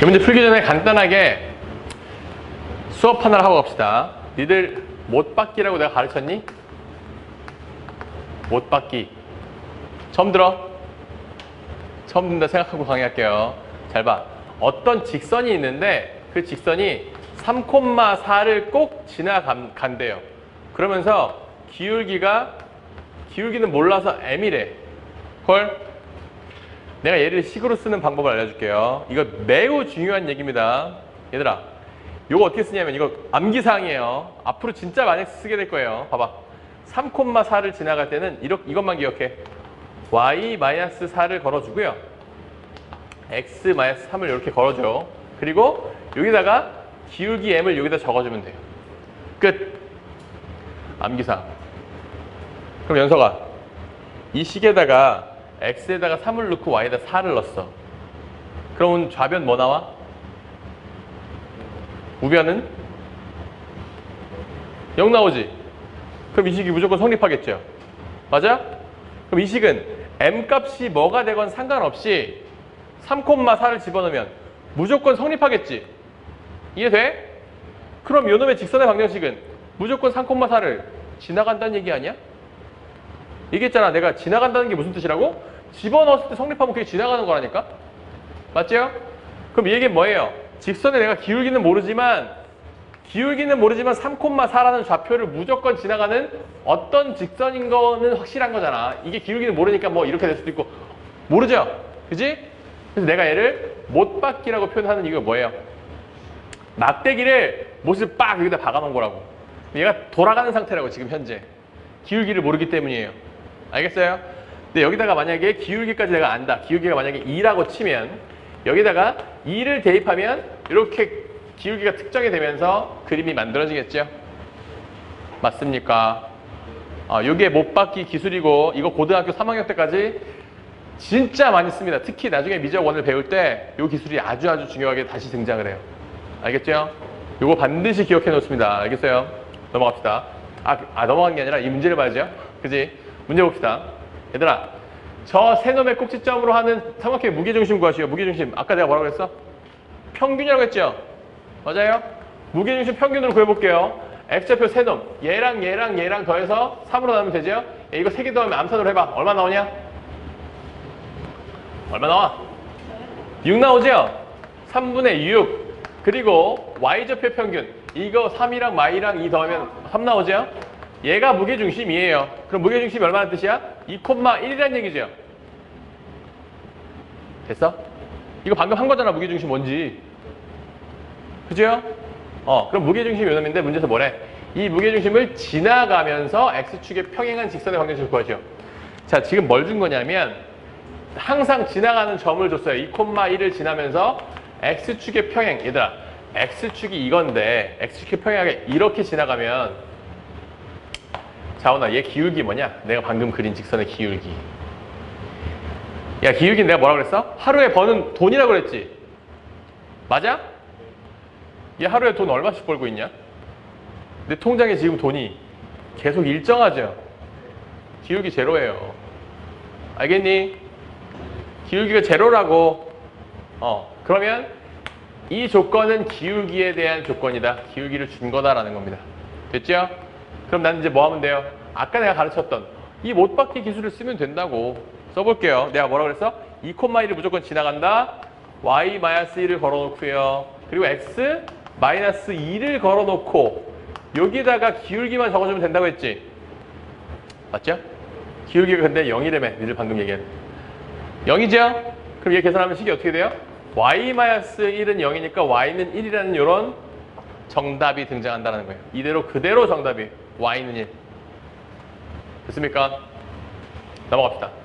이 문제 풀기 전에 간단하게 수업 하나를 하고 갑시다. 니들 못 받기라고 내가 가르쳤니? 못 받기. 처음 들어? 처음 듣는다 생각하고 강의할게요. 잘 봐. 어떤 직선이 있는데 그 직선이 3,4를 꼭 지나간대요. 그러면서 기울기가 기울기는 몰라서 m이래. 헐. 내가 얘를 식으로 쓰는 방법을 알려줄게요. 이거 매우 중요한 얘기입니다. 얘들아, 이거 어떻게 쓰냐면 이거 암기사항이에요. 앞으로 진짜 많이 쓰게 될 거예요. 봐봐. 3,4를 지나갈 때는 이렇게, 이것만 기억해. y-4를 걸어주고요. x-3을 이렇게 걸어줘. 그리고 여기다가 기울기 m을 여기다 적어주면 돼요. 끝. 암기사항. 그럼 연서가 이 식에다가 x에다가 3을 넣고 y에다 4를 넣었어. 그러면 좌변 뭐 나와? 우변은 0 나오지? 그럼 이 식이 무조건 성립하겠죠? 맞아? 그럼 이 식은 m 값이 뭐가 되건 상관없이 3,4를 집어넣으면 무조건 성립하겠지? 이해돼? 그럼 요놈의 직선의 방정식은 무조건 3,4를 지나간다는 얘기 아니야? 얘기했잖아. 내가 지나간다는 게 무슨 뜻이라고? 집어넣었을 때 성립하면 그게 지나가는 거라니까? 맞죠? 그럼 이 얘기는 뭐예요? 직선에 내가 기울기는 모르지만 기울기는 모르지만 3,4라는 좌표를 무조건 지나가는 어떤 직선인 거는 확실한 거잖아. 이게 기울기는 모르니까 뭐 이렇게 될 수도 있고 모르죠? 그지? 그래서 내가 얘를 못받기라고 표현하는 이유가 뭐예요? 막대기를 못을 빡 여기다 박아놓은 거라고. 얘가 돌아가는 상태라고 지금 현재. 기울기를 모르기 때문이에요. 알겠어요? 근데 여기다가 만약에 기울기까지 내가 안다. 기울기가 만약에 2라고 치면 여기다가 2를 대입하면 이렇게 기울기가 특정이 되면서 그림이 만들어지겠죠? 맞습니까? 아, 요게 못 받기 기술이고 이거 고등학교 3학년 때까지 진짜 많이 씁니다. 특히 나중에 미적 원을 배울 때요 기술이 아주 아주 중요하게 다시 등장을 해요. 알겠죠? 요거 반드시 기억해 놓습니다. 알겠어요? 넘어갑시다. 아, 아 넘어간 게 아니라 이 문제를 봐야죠. 그지? 문제 봅시다. 얘들아, 저 세 놈의 꼭지점으로 하는 삼각형의 무게중심 구하시오. 무게중심. 아까 내가 뭐라고 그랬어? 평균이라고 했죠? 맞아요? 무게중심 평균으로 구해볼게요. X좌표 세 놈. 얘랑 얘랑 얘랑 더해서 3으로 나누면 되죠? 야, 이거 세 개 더하면 암산으로 해봐. 얼마 나오냐? 얼마 나와? 6 나오죠? 3분의 6. 그리고 Y좌표 평균. 이거 3이랑 Y랑 2 더하면 3 나오죠? 얘가 무게중심이에요. 그럼 무게중심이 얼마나 뜻이야? 2,1이라는 얘기죠. 됐어? 이거 방금 한 거잖아, 무게중심 뭔지. 그죠? 어, 그럼 무게중심 요놈인데 문제에서 뭐래? 이 무게중심을 지나가면서 X축에 평행한 직선의 방정식을 구하죠. 자, 지금 뭘 준 거냐면 항상 지나가는 점을 줬어요. 2,1을 지나면서 X축의 평행. 얘들아, X축이 이건데 X축의 평행하게 이렇게 지나가면 자원아, 얘 기울기 뭐냐? 내가 방금 그린 직선의 기울기. 야, 기울기 내가 뭐라고 그랬어? 하루에 버는 돈이라고 그랬지? 맞아? 얘 하루에 돈 얼마씩 벌고 있냐? 내 통장에 지금 돈이 계속 일정하죠? 기울기 제로예요. 알겠니? 기울기가 제로라고. 어, 그러면 이 조건은 기울기에 대한 조건이다. 기울기를 준 거다라는 겁니다. 됐죠? 그럼 나는 이제 뭐 하면 돼요? 아까 내가 가르쳤던 이 못받기 기술을 쓰면 된다고. 써볼게요. 내가 뭐라고 그랬어? 2,1을 무조건 지나간다. y-1을 걸어놓고요. 그리고 x 마이너스 2를 걸어놓고 여기다가 기울기만 적어주면 된다고 했지? 맞죠? 기울기가 근데 0이라며 니들 방금 얘기한 0이죠? 그럼 얘 계산하면 식이 어떻게 돼요? y-1은 0이니까 y는 1이라는 이런 정답이 등장한다는 거예요. 이대로 그대로 정답이 y는 1. 됐습니까? 넘어갑시다.